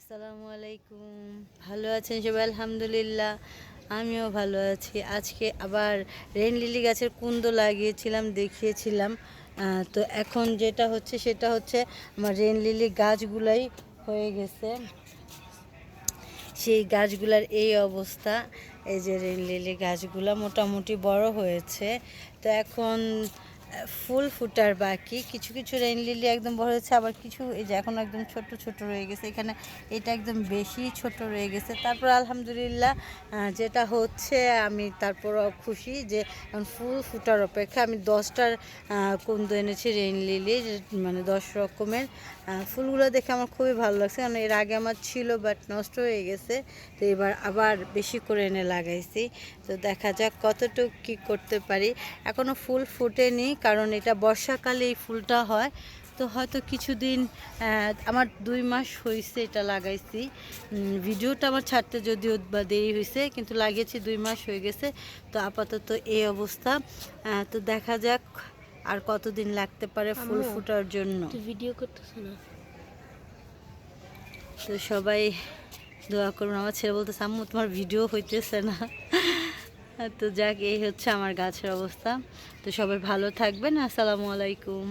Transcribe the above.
আসসালামু আলাইকুম। ভালো আছেন সবাই? আলহামদুলিল্লাহ, আমিও ভালো আছি। আজকে আবার রেন লিলি গাছের কুন্দ লাগিয়েছিলাম, দেখিয়েছিলাম। তো এখন যেটা হচ্ছে সেটা হচ্ছে আমার রেন লিলি গাছগুলাই হয়ে গেছে। সেই গাছগুলার এই অবস্থা, এই যে রেন লিলি গাছগুলা মোটামুটি বড় হয়েছে। তো এখন ফুল ফুটার বাকি। কিছু কিছু রেইন লিলি একদম বড় হয়েছে, আবার কিছু এই যে এখন একদম ছোট ছোট রয়ে গেছে। এখানে এটা একদম বেশি ছোট রয়ে গেছে। তারপর আলহামদুলিল্লাহ যেটা হচ্ছে আমি তারপর খুশি যে ফুল ফুটার অপেক্ষা আমি দশটার কুন্দ এনেছি রেইন লিলি মানে দশ রকমের। ফুলগুলো দেখে আমার খুবই ভালো লাগছে। কারণ এর আগে আমার ছিল বাট নষ্ট হয়ে গেছে। তো এবার আবার বেশি করে এনে লাগাইছি। তো দেখা যাক কতটুকু কি করতে পারি। এখনও ফুল ফুটেনি কারণ এটা বর্ষাকালে এই ফুলটা হয়। তো হয়তো কিছুদিন আমার দুই মাস হয়েছে এটা লাগাইছি। ভিডিওটা আমার ছাড়তে যদিও বা দেরি হয়েছে কিন্তু লাগিয়েছি দুই মাস হয়ে গেছে। তো আপাতত এই অবস্থা। তো দেখা যাক আর কতদিন লাগতে পারে ফুল। ফোটার জন্য। ভিডিও করতেছ না? তো সবাই দোয়া করুন আমার ছেলে বলতেছে আম্মু তোমার ভিডিও হইতেছে না। তো যাক এই হচ্ছে আমার গাছের অবস্থা। তো সবাই ভালো থাকবেন। আসসালামু আলাইকুম।